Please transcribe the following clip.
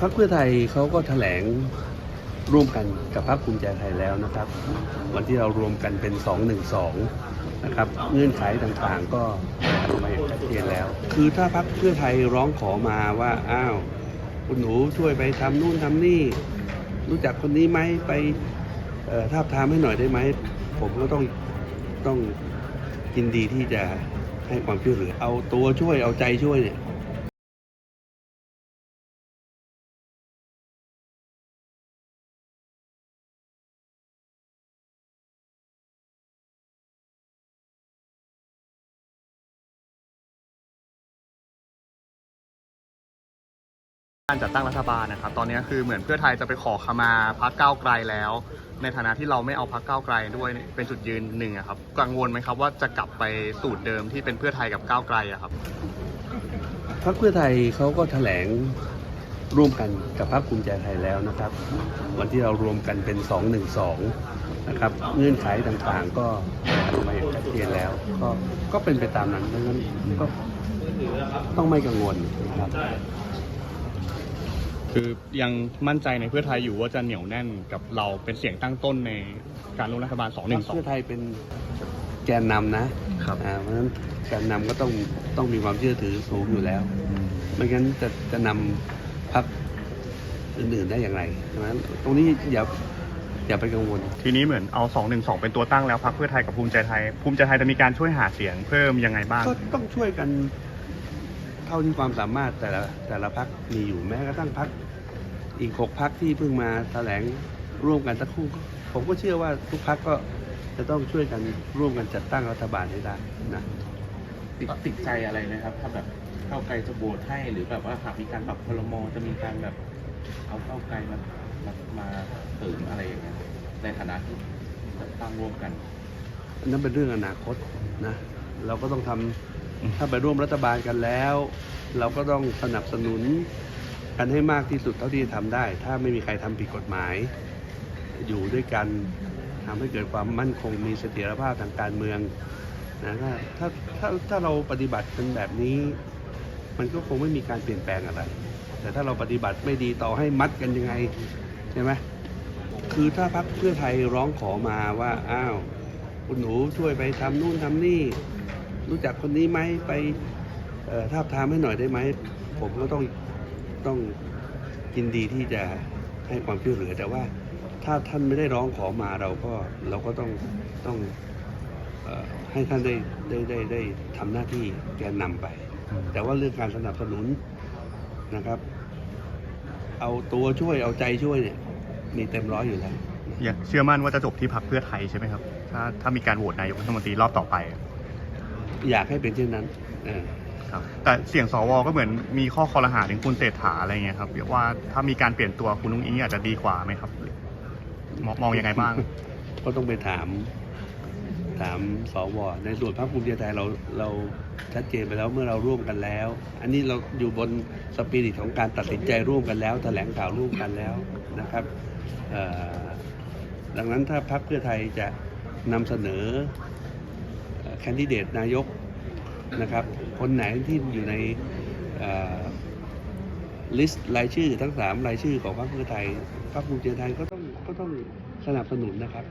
พรรคเพื่อไทยเขาก็แถลงร่วมกันกับพรรคภูมิใจไทยแล้วนะครับ วันที่เรารวมกันเป็น 212 นะครับ เงื่อนไขต่างๆ ก็ทำมาอย่างชัดเจนแล้ว คือถ้าพรรคเพื่อไทยร้องขอมาว่าอ้าวคุณหนูช่วยไปทำนู่นทำนี่ รู้จักคนนี้ไหมไปเอ่อทาบทามให้หน่อยได้ไหม ผมก็ต้องต้องยินดีที่จะให้ความช่วยเหลือ เอาตัวช่วยเอาใจช่วยเนี่ย การจัดตั้งรัฐบาลนะครับตอนนี้คือเหมือนเพื่อไทยจะไปขอขมาพรรคก้าวไกลแล้ว ในฐานะที่เราไม่เอาพรรคก้าวไกลด้วยเป็นจุดยืนหนึ่งครับกังวลไหมครับว่าจะกลับไปสูตรเดิมที่เป็นเพื่อไทยกับก้าวไกลอะครับพรรคเพื่อไทยเขาก็แถลงร่วมกันกับพรรคภูมิใจไทยแล้วนะครับ วันที่เรารวมกันเป็น 212นะครับเงื่อนไขต่างๆ ก็ทำมาอย่างชัดเจนแล้ว ก็ก็เป็นไปตามนั้นดังนั้นก็ต้องไม่กังวลนะครับ คือยังมั่นใจในเพื่อไทยอยู่ว่าจะเหนียวแน่นกับเราเป็นเสียงตั้งต้นในการร่วมรัฐบาลพรรคเพื่อ212ไทยเป็นแกนนำนะครับ อ่าเพราะฉะนั้นแกนนำก็ต้องต้องมีความเชื่อถือสูงอยู่แล้วไม่งั้นจะจะนำพรรคอื่นๆได้อย่างไรใช่ไหมตรงนี้อย่าอย่าไปกังวล ทีนี้เหมือนเอา 212 เป็นตัวตั้งแล้วพรรคเพื่อไทยกับภูมิใจไทย ภูมิใจไทยจะมีการช่วยหาเสียงเพิ่มยังไงบ้าง ก็ต้องช่วยกัน เท่าที่ความสามารถแต่ละแต่ละพักมีอยู่แม้กระทั่งพักอีกหกพักที่เพิ่งมาแถลงร่วมกันสักครู่ก็ผมก็เชื่อว่าทุกพักก็จะต้องช่วยกันร่วมกันจัดตั้งรัฐบาลให้ได้นะติดติดใจอะไรไหมครับ ถ้าแบบก้าวไกลจะโหวตให้หรือแบบว่าหากมีการปรับพลมจะมีการแบบเอาก้าวไกลมามามาเสริมอะไรอย่างเงี้ยในฐานะที่จัดตั้งร่วมกันอันนั้นเป็นเรื่องอนาคตนะ เราก็ต้องทำ ถ้าไปร่วมรัฐบาลกันแล้ว เราก็ต้องสนับสนุนกันให้มากที่สุดเท่าที่จะทำได้ ถ้าไม่มีใครทำผิดกฎหมาย อยู่ด้วยกันทำให้เกิดความมั่นคงมีเสถียรภาพทางการเมืองนะถ้าถ้าถ้าถ้าเราปฏิบัติกันแบบนี้ มันก็คงไม่มีการเปลี่ยนแปลงอะไร แต่ถ้าเราปฏิบัติไม่ดีต่อให้มัดกันยังไงใช่ไหมคือถ้าพักเพื่อไทยร้องขอมาว่าอ้าวคุณหนูช่วยไปทำนู่นทำนี่ รู้จักคนนี้ไหมไปเอ่อทาบทามให้หน่อยได้ไหม ผมก็ต้องต้องยินดีที่จะให้ความช่วยเหลือแต่ว่าถ้าท่านไม่ได้ร้องขอมาเราก็เราก็ต้องต้องเอ่อให้ท่านได้ได้ได้ได้ทำหน้าที่แกนนำไป แต่ว่าเรื่องการสนับสนุนนะครับ เอาตัวช่วยเอาใจช่วยเนี่ย มีเต็มร้อยอยู่แล้วยังเชื่อมั่นว่าจะจบที่พรรคเพื่อไทยใช่ไหมครับ ถ้าถ้ามีการโหวตนายกรัฐมนตรีรอบต่อไป อยากให้เป็นเช่นนั้นเออครับแต่เสียงสวก็เหมือนมีข้อคอรหาถึงคุณเศรษฐาอะไรเงี้ยครับว่าถ้ามีการเปลี่ยนตัวคุณนุ้งอิงอาจจะดีกว่าไหมครับมองมองยังไงบ้าง ก็ต้องไปถาม ถามสวในส่วนพรรคภูมิใจไทยเราเราชัดเจนไปแล้วเมื่อเราร่วมกันแล้ว อันนี้เราอยู่บนสปิริตของการตัดสินใจร่วมกันแล้ว แถลงข่าวร่วมกันแล้วนะครับเอ่อดังนั้นถ้าพรรคเพื่อไทยจะนำเสนอ แคนดิเดตนายกนะครับ คนไหนที่อยู่ในลิสต์รายชื่อทั้งสามรายชื่อของพรรคเพื่อไทยพรรคภูมิใจไทยก็ต้องก็ต้องสนับสนุนนะครับ